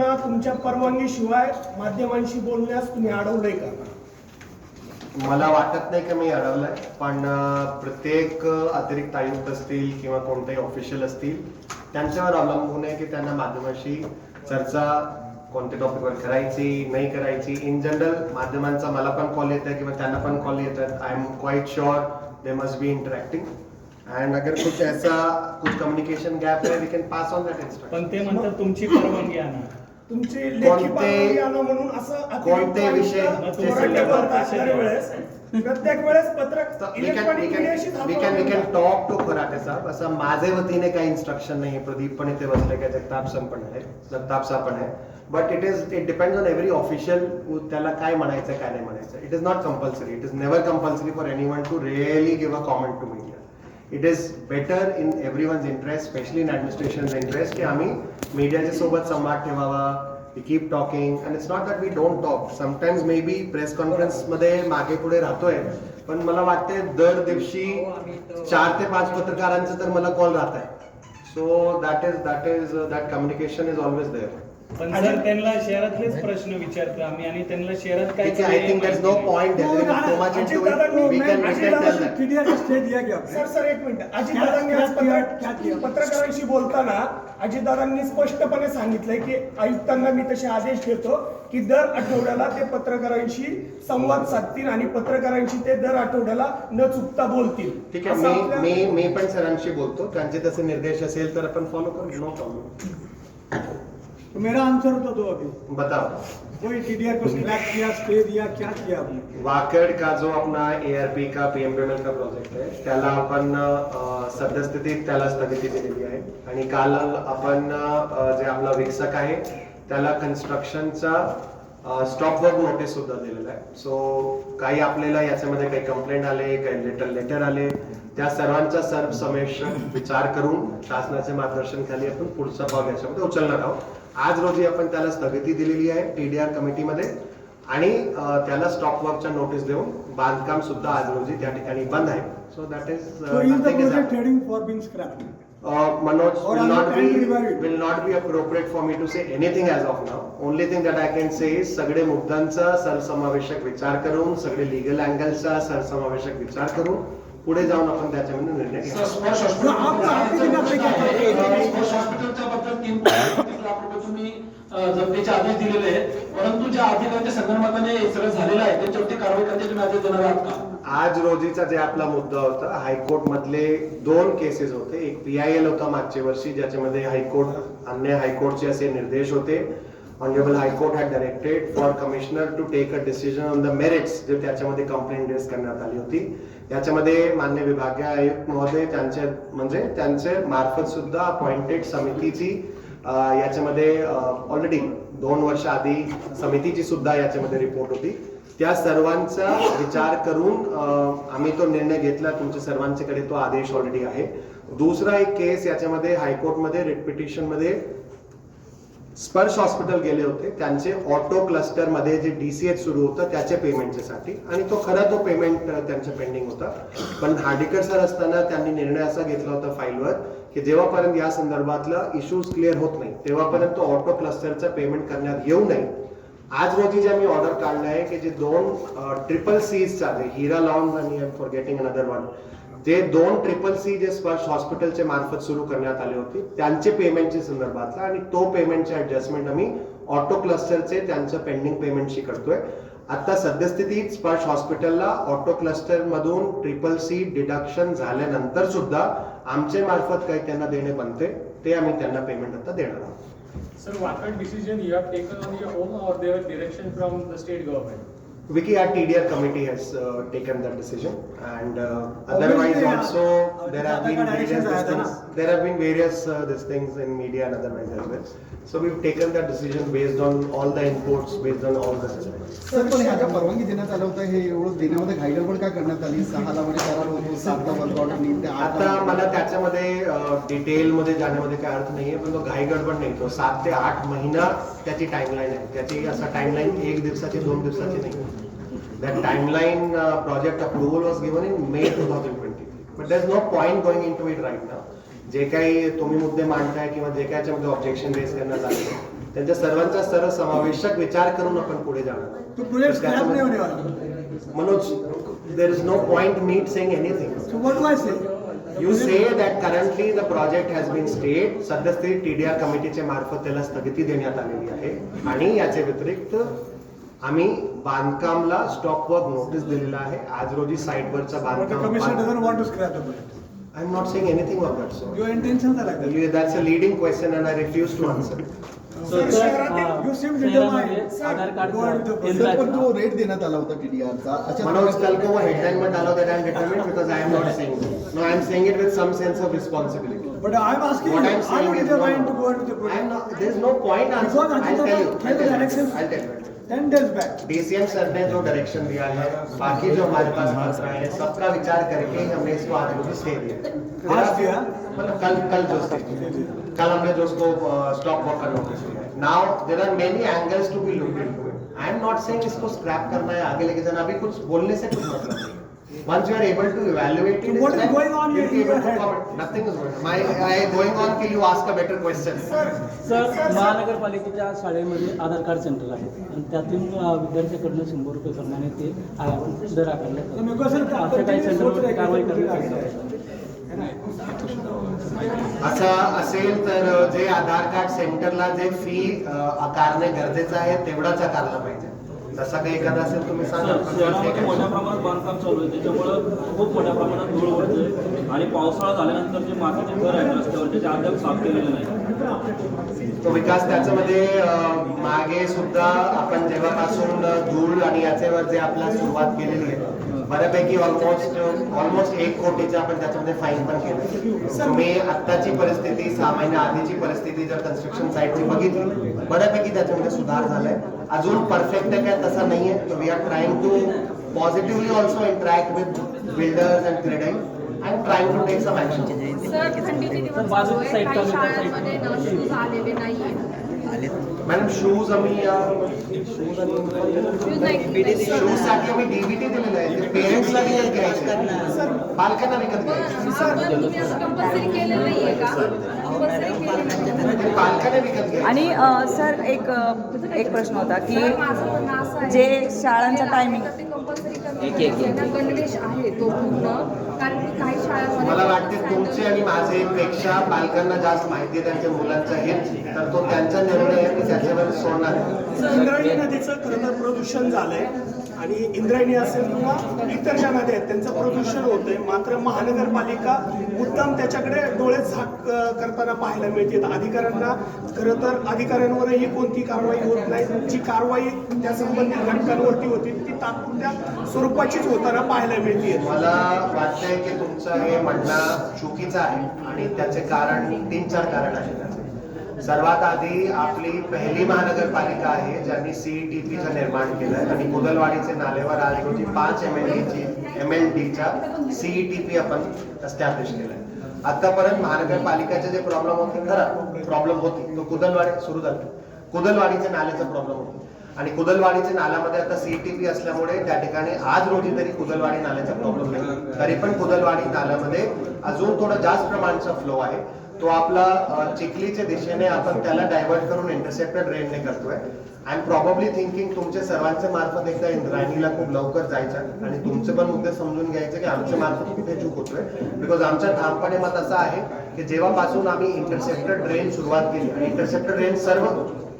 लोकांना तुमच्या परवानगीशिवाय माध्यमांशी बोलण्यास तुम्ही अडवलंय का? मला वाटत नाही की मी अडवलंय पण प्रत्येक अतिरिक्त आयुक्त असतील किंवा कोणतेही ऑफिशियल असतील त्यांच्यावर अवलंबून आहे की त्यांना माध्यमाशी चर्चा कोणत्या टॉपिकवर करायची नाही करायची. इन जनरल माध्यमांचा मला पण कॉल येत आहे किंवा त्यांना पण कॉल येतात I am quite sure they must be interacting and अगर कुछ ऐसा कुछ कम्युनिकेशन गैप है we can pass on that instruction पण ते म्हणतात तुमची परवानगी आणा तुमची लेखी कोणते- परवानगी आणा म्हणून असं अतिरिक्त कोणते आयुक्त विषय- प्रत्येक वेळेस पत्रक we can we electronic can मीडियाशी we can we can talk to साहेब असं माझे वतीने काही इन्स्ट्रक्शन नाही प्रदीप पण इथे बसले काय जगताप सर पण आहे जगताप साहेब पण आहे but it is it depends on every official त्याला काय म्हणायचं काय नाही म्हणायचं. It is not compulsory it is never compulsory for anyone to really give a comment to media it is better in everyone's interest specially in administration interest की आम्ही मीडियाच्या सोबत संवाद ठेवावा we keep talking and it's not that we don't talk sometimes maybe press कॉन्फरन्समध्ये मागे पुढे राहतोय पण मला वाटते दर दिवशी चार ते पाच पत्रकारांचे तर मला कॉल राहत आहे so that is that is that communication is always there पण सर त्यांना शहरातलेच प्रश्न विचारतो आम्ही आणि त्यांना शहरात काय ठीक आहे I think that's no point delving too much into it. We can tell? Sir sir एक मिनिट अजितदादांनी आज पत्र-? पत्रकारांशी बोलताना अजितदादांनी स्पष्टपणे सांगितलंय की आयुक्तांना मी तसे आदेश देतो की दर आठवड्याला ते पत्रकारांशी संवाद साधतील आणि पत्रकारांशी ते दर आठवड्याला न चुकता बोलतील. ठीक असं आहे आपल्या- मी मी मी पण सरांशी बोलतो. त्यांचे तसे निर्देश असेल तर आपण फॉलो करू. नो प्रॉब्लेम तो मेरा आंसर तो दो अभी। बताओ। कोई टीडीआर को स्क्रैप किया स्टे दिया क्या किया आपने? वाकड का जो अपना एआरपी का पीएमबीएमएल का प्रोजेक्ट आहे त्याला आपण अ, सद्यस्थितीत त्याला स्थगिती दिलेली आहे. आणि काल आपण अ, जे आपला विकसक आहे त्याला कन्स्ट्रक्शनचा स्टॉप वर्क नोटीस सुद्धा दिलेला आहे. सो काही आपल्याला याच्यामध्ये काही कंप्लेंट आले काही लेटर लेटर आले त्या सर्वांचा सर्व समेश विचार करून शासनाचे मार्गदर्शन खाली आपण पुढचा पाऊल याच्यामध्ये उचलणार आहोत. आज रोजी आपण त्याला स्थगिती दिलेली आहे टीडीआर कमिटीमध्ये आणि त्याला स्टॉप वर्कच्या नोटीस देऊन बांधकाम सुद्धा आज रोजी त्या ठिकाणी बंद आहे so that is? Manoj will not be revive it? will not be appropriate for me to say anything as of now. Only thing that I can say is सगळे मुद्द्यांचा सरसमावेशक विचार करून सगळे लिगल अँगलचा सरसमावेशक विचार करून पुढे जाऊन आपण त्याच्यामध्ये निर्णय घेऊ स्पर्श रुपये तुम्ही अ, आदेश दिलेले आहेत. परंतु ज्या अधिकाऱ्यांच्या संदर्भाने सगळं झालेलं आहे त्यांच्यावरती कारवाई करण्याचे तुम्ही आदेश देणार आहात का? आज रोजीचा जे आपला मुद्दा होता हायकोर्ट मधले दोन केसेस होते. एक पी आय एल होता मागच्या वर्षी ज्याच्यामध्ये हायकोर्ट अन्य हायकोर्टचे असे निर्देश होते. Honourable high court had directed for commissioner to take a decision on the merits जे त्याच्यामध्ये कंप्लेंट रेस करण्यात आली होती. याच्यामध्ये मान्य विभागीय आयुक्त महोदय त्यांचे म्हणजे त्यांचे मार्फत सुद्धा अपॉइंटेड समितीची याच्यामध्ये ऑलरेडी दोन वर्ष आधी समितीची सुद्धा याच्यामध्ये रिपोर्ट होती. त्या सर्वांचा विचार करून आम्ही तो निर्णय घेतला. तुमच्या सर्वांच्याकडे तो आदेश ऑलरेडी आहे. दुसरा एक केस याच्यामध्ये हायकोर्टमध्ये रिट पिटिशनमध्ये स्पर्श हॉस्पिटल गेले होते. त्यांचे ऑटो क्लस्टरमध्ये जे डीसीएच सुरू होतं त्याच्या पेमेंटच्या साठी. आणि तो खरा तो पेमेंट त्यांचं पेंडिंग होता. पण हार्डिकर सर असताना त्यांनी निर्णय असा घेतला होता फाईलवर की जेव्हापर्यंत या संदर्भातला इश्यूज क्लिअर होत नाही तेव्हापर्यंत तो ऑटो क्लस्टरचं पेमेंट करण्यात येऊ नये. आज रोजी जे मी ऑर्डर काढलं आहे की जे दोन ट्रिपल सीज चालले हिरा लॉन्स आणि फॉर गेटिंग अनदर वन जे दोन ट्रिपल सी जे स्पर्श हॉस्पिटलचे मार्फत सुरू करण्यात आले होते त्यांचे पेमेंटच्या संदर्भातला आणि तो पेमेंटचे ऍडजस्टमेंट आम्ही ऑटो क्लस्टरचे त्यांचं पेंडिंग पेमेंटशी करतोय. आता सद्यस्थितीत स्पर्श हॉस्पिटलला ऑटो क्लस्टर मधून ट्रिपल सी डिडक्शन झाल्यानंतर सुद्धा आमचे मार्फत काही त्यांना देणे बनते ते आम्ही त्यांना पेमेंट आता देणार आहोत decision you have taken on your own or there was direction from the state government? Vicky, our TDR committee has uh, taken that decision, and uh, otherwise Obviously, also uh, there have been various uh, these things in media and otherwise as well. So we've taken that decision based on all the inputs, based on all the. Sir पण ह्या ज्या परवानगी देण्यात आलं होतं हे एवढं देण्यामध्ये घाईगडबड का करण्यात आली सहाला मध्ये करार होतो सातला वर्क ऑर्डर निघते आता मला त्याच्यामध्ये डिटेल मध्ये जाण्यामध्ये काय अर्थ नाहीये पण तो घाई गडबड नाही तो सात ते आठ महिना त्याची टाइमलाईन आहे त्याची असा टाइमलाईन एक दिवसाची दोन दिवसाची नाही That timeline uh, project approval was given in May 2023. But there's no point going into it right now. जे काही तुम्ही मुद्दे मांडताय किंवा जे काही याच्यामध्ये ऑब्जेक्शन रेस करण्यात आले त्यांच्या सर्वांचा सर्वसमावेशक विचार करून आपण पुढे जाणार. Manoj there is no point meet saying anything? You say that currently the project has been state सध्यास्थिती TDR कमिटीच्या मार्फत त्याला स्थगिती देण्यात आलेली आहे. आणि याच्या व्यतिरिक्त आम्ही बांधकामला स्टॉप वर्क नोटीस दिलेला आहे. आज रोजी साईटवरचं बांधकाम doesn't want to scrap the project. I am not saying anything of that so Your intentions are like that. That's a leading question and I refuse to answer. Sir शहरातील You seem determined. Aadhaar card Go ahead with the Kendra project. Sir पण जो rate देण्यात आला होता टीडीआरचा Manoj अशा Kalko headline मध्ये आलो that I am determined because I am not saying this. No, I am saying it with some sense of responsibility. But I'm asking What you, I am are saying you is determined no. to go ahead with the I am project? not, there is no point answer. Because I'll Ajit tell you. Tata I'll gave tell you. directions. I'll tell you. Ten days back DCM sir ने जो direction दिया है बाकी जो हमारे pass पत्र है सबका विचार करके हमने इसको आज को स्टे दिया। आज दिया? मतलब कल कल जो स्टे कल हमने जो उसको स्टॉप वर्क करना now there are many angles to be look I am not saying इसको स्क्रैप करना है आगे लेके जाना अभी कुछ बोलने से कुछ मतलब नहीं। Once you are able to evaluate it, what is then going on you'll in be able your to head? comment. Nothing is going on. My, I going on till you ask a better question. Sir महानगरपालिकेच्या शाळेमध्ये आधार card centre आहे आणि त्यातून अ, विद्यार्थ्याकडनं शंभर रुपये प्रमाणे ते अ, दर आकारले तर मी कसं जातात आपण अशा काही सेंटरवर कारवाई की करण्यात आली आहे. असं असेल तर जे आधार कार्ड सेंटरला जे फी आकारणे गरजेचं आहे तेवढाच आकारला पाहिजे तसा काही एखादा असेल तुम्ही सांगा. शहरामध्ये मोठ्या प्रमाणात बांधकाम चालू आहे. त्याच्यामुळं खूप मोठ्या प्रमाणात धूळ उडते. आणि पावसाळा झाल्यानंतर जे मातीचे घर आहेत रस्त्यावर ते अद्याप साफ केलेले नाही. तो विकास त्याच्यामध्ये अं, मागे सुद्धा आपण जेव्हापासून धूळ आणि याच्यावर जे आपला सुरुवात केलेली आहे बऱ्यापैकी ऑलमोस्ट ऑलमोस्ट एक कोटीचे आपण त्याच्यामध्ये फाईन पण केले तुम्ही आत्ताची परिस्थिती सहा महिन्या आधीची परिस्थिती जर कन्स्ट्रक्शन साईटची बघितली बऱ्यापैकी त्याच्यामध्ये सुधार झालाय. अजून परफेक्ट आहे काय तसा नाहीये. We are trying to positively also interact with builders and trading and trying to take some action sir थंडीचे दिवस शाळांमध्ये आलेले नाहीये. मॅडम शूज आम्ही शूजसाठी आम्ही डीबीटी दिलेलं आहे. पेरेंट्सला घ्यायचे. पालकांना विकत घ्यायचे. पालकांना घ्यायचे. आणि सर एक एक प्रश्न होता की जे शाळांचा आपल्याला timing- आहे तर ते कंपल्सरी करणं गणवेश आहे तो पूर्ण. कारण की काही शाळांमध्ये मला वाटते तुमचे आणि माझे पेक्षा पालकांना जास्त माहिती आहे त्यांच्या मुलांचं हे. तर तो त्यांचा निर्णय आहे मी त्याच्यावर सोडणार आहे. इंद्रायणी नदीचं खरं तर प्रदूषण झालंय. आणि इंद्रायणी असेल किंवा इतर ज्या नद्या आहेत त्यांचं प्रदूषण होतंय. मात्र महानगरपालिका उत्तम त्याच्याकडे डोळे झाक करताना पाहायला मिळते अधिकाऱ्यांना खरं तर अधिकाऱ्यांवरही कोणती कारवाई होत नाही. जी कारवाई त्या संबंधित घटकांवरती होती ती तात्पुरत्या स्वरूपाचीच होताना पाहायला मिळते मला वाटतंय की तुमचं हे म्हणणं चुकीचं आहे आणि त्याचे कारण तीन चार कारण आहेत. सर्वात आधी आपली पहिली महानगरपालिका आहे ज्यांनी सीईटीपीचं निर्माण केलं आणि कुदलवाडीचे नालेवर आज रोजी पाच एम एल डीची एम एल डीच्या सीईटीपी आपण एस्टॅब्लिश केलंय. आतापर्यंत महानगरपालिकेचे जे प्रॉब्लेम होते खरा प्रॉब्लेम होती तो कुदलवाडी सुरू झाला. कुदलवाडीचे नाल्याचा प्रॉब्लेम होता. आणि कुदलवाडीच्या नाल्यामध्ये आता सीईटीपी असल्यामुळे त्या ठिकाणी आज रोजी तरी कुदलवाडी नाल्याचा प्रॉब्लेम नाही. तरी पण कुदलवाडी नाल्यामध्ये अजून थोडं जास्त प्रमाणचा फ्लो आहे. तो आपला चिखलीच्या दिशेने आपण त्याला डायव्हर्ट करून इंटरसेप्टेड रेनने करतोय. आय एम प्रॉब्ली थिंकिंग तुमच्या सर्वांच्या मार्फत एकदा इंद्रायणीला खूप लवकर जायचं आणि तुमचे पण मुद्दे समजून घ्यायचे की आमच्या मार्फत कुठे चूक होतोय. बिकॉज आमच्या ठामपणे मत असं आहे की जेव्हापासून आम्ही इंटरसेप्टेड ड्रेन सुरुवात केली आणि इंटरसेप्टेड ड्रेन सर्व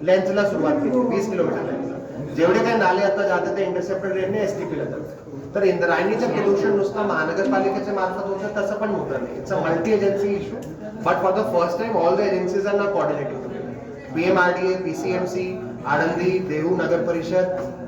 लेंथला सुरुवात केली वीस किलोमीटर लेंथला जेवढे काही नाले आता जाते ते इंटरसेप्टेड टी पीला जातात. तर इंद्रायणीचं प्रदूषण नुसतं महानगरपालिकेच्या मार्फत होतं तसं पण होतं नाही. It's a multi agency issue but for the first time all the agencies are ना coordinating PMRDA PCMC Alandi Dehu नगर परिषद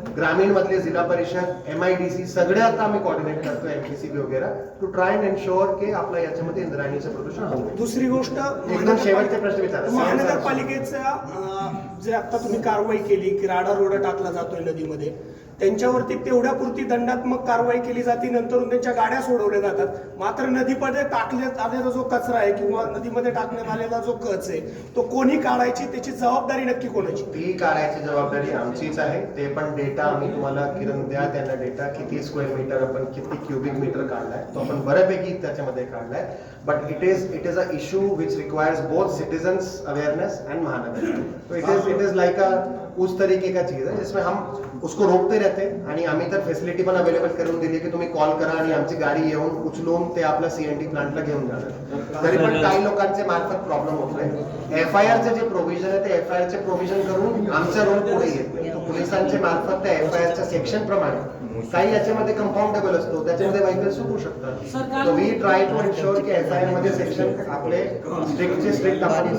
ग्रामीण मधले जिल्हा परिषद एम आय डी सी सगळे आता आम्ही कोऑर्डिनेट करतो एमपीसीबी वगैरे टू ट्राय अँड एन्श्योर की आपल्या याच्यामध्ये इंद्रायणीचं प्रदूषण. दुसरी गोष्ट एकदम शेवटचे प्रश्न विचारा. महानगरपालिकेच्या अं, जे आता तुम्ही कारवाई केली की राडा रोडा टाकला जातोय नदीमध्ये त्यांच्यावरती तेवढ्या पुरती दंडात्मक कारवाई केली जाते नंतर त्यांच्या गाड्या सोडवल्या जातात मात्र नदीमध्ये टाकण्यात आलेला जो कचरा आहे किंवा नदीमध्ये टाकण्यात आलेला जो कच आहे तो कोणी काढायची त्याची जबाबदारी नक्की कोणाची ती काढायची जबाबदारी आमचीच आहे ते पण डेटा आम्ही तुम्हाला किरण द्या त्यांना डेटा किती स्क्वेअर मीटर आपण किती क्युबिक मीटर काढलाय तो आपण बऱ्यापैकी त्याच्यामध्ये काढलाय. But it is it is a issue which requires both citizens awareness and महानगर it is it is like a उस तरीके का चीज है जिसमें हम उसको रोकते रहते हैं। आणि आम्ही तर फॅसिलिटी पण अवेलेबल करून दिली की तुम्ही कॉल करा आणि आमची गाडी येऊन उचलून ते आपल्या सीएनटी प्लांटला घेऊन जाणार तरी पण काही लोकांचे मार्फत प्रॉब्लेम होतोय एफ आय आरचे जे प्रोव्हिजन आहे ते एफ आय आरचे प्रोव्हिजन करून आमच्या रोड पुढे येत नाही. पोलिसांचे मार्फत त्या एफ आय आरच्या सेक्शन प्रमाणे. काही याच्यामध्ये कंपाऊंडेबल असतो त्याच्यामध्ये व्हेकल सुटू शकतात. वी ट्राय टू एन्शुअर की एफ आय आरमध्ये सेक्शन आपले स्ट्रिक्टचे स्ट्रिक्ट आपण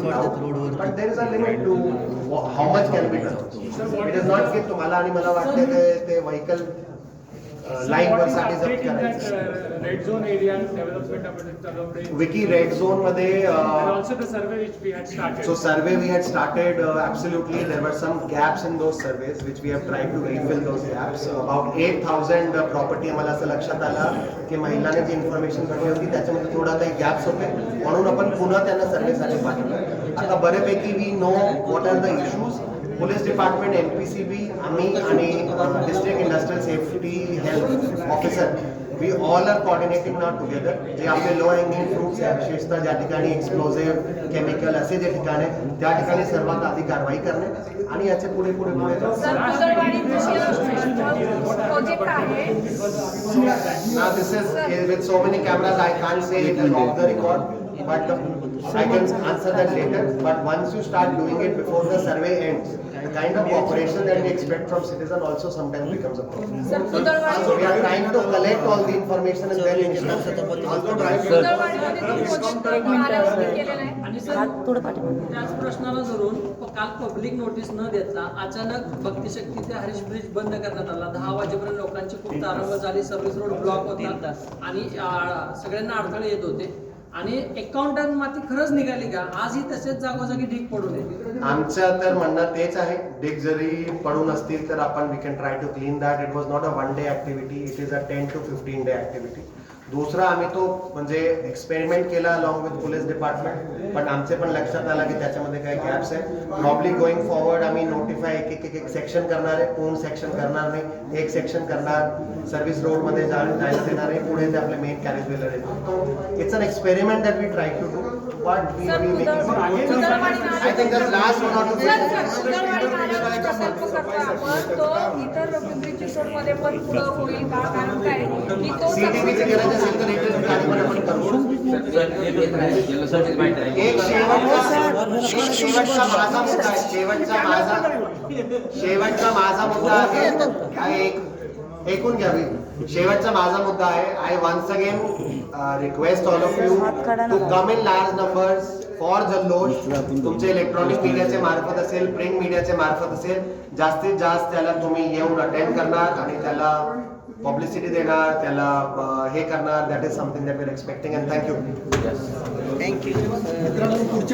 but there is a limit to how much can be done it is not की तुम्हाला आणि मला वाटते ते ते व्हेकल वर विकी रेड झोनमध्ये we had started, uh, absolutely, there were some gaps in those surveys which we have tried to refill those gaps. So About 8,000 uh, property आम्हाला असं लक्षात आलं की महिलांनी जी इन्फॉर्मेशन भरली होती त्याच्यामध्ये थोडा काही गॅप्स होते. म्हणून आपण पुन्हा त्यांना सर्वेसाठी पाठवलं. आता बऱ्यापैकी we know what are the issues police department NPCB आम्ही आणि district industrial safety health officer we all are coordinating now together जे आपले लो हँगिंग फ्रुट्स आहे विशेषतः ज्या ठिकाणी एक्सप्लोझिव्ह केमिकल असे जे ठिकाण आहे त्या ठिकाणी सर्वात आधी कारवाई करणे आणि याचे पुढे पुढे पुढे जाऊन सर कुदरवाडी प्रोजेक्ट आहे Now this is eh, with so many cameras, I can't say it is off the record, but I can answer that later. But once you start doing it before the survey ends, the kind of cooperation that we expect from citizen also sometimes becomes a problem. So we are trying to collect all the information and then also try to. त्याच प्रश्नाला धरून काल public notice न देता अचानक भक्तिशक्ती ते Harish bridge बंद करण्यात आला दहा वाजेपर्यंत लोकांची खूप तारांबळ झाली सर्व्हिस रोड ब्लॉक होता आणि आ, सगळ्यांना अडथळे येत होते आणि एकाउंटंट माती खरंच निघाली का? आजही तसेच जागोजागी ढीक पडून आहे. आमचं तर म्हणणं तेच आहे. डिग जरी पडून असतील तर आपण we can try to clean that it was not a one day activity it is a ten to fifteen day activity दुसरा आम्ही तो म्हणजे एक्सपेरिमेंट केला अलॉंग विथ पोलीस डिपार्टमेंट पण आमचे पण लक्षात आला की त्याच्यामध्ये काही गॅप्स आहे प्रॉब्ली गोइंग फॉरवर्ड आम्ही नोटिफाय एक एक एक एक सेक्शन करणार आहे. पूर्ण सेक्शन करणार नाही? एक सेक्शन करणार. सर्व्हिस रोडमध्ये जा- जायला देणार आहे. पुढे ते आपले मेन कॅरेज वेलर आहेत. It's an experiment that we try to do but we I think the last one of sir चिंचवडमध्ये पण पुढं होईल का? कारण काय? की तो शेवटचा माझा मुद्दा आहे. शेवटचा माझा शेवटचा माझा मुद्दा आहे. आहे एक ऐकून घ्यावी शेवटचा माझा मुद्दा आहे. I once again request all of you to come in large numbers for जल्लोष तुमचे इलेक्ट्रॉनिक मीडियाचे मार्फत असेल प्रिंट मीडियाचे मार्फत असेल जास्तीत जास्त त्याला तुम्ही येऊन अटेंड करणार आणि त्याला पब्लिसिटी देणार त्याला हे करणार. That is something that we're expecting and thank you पुढच्या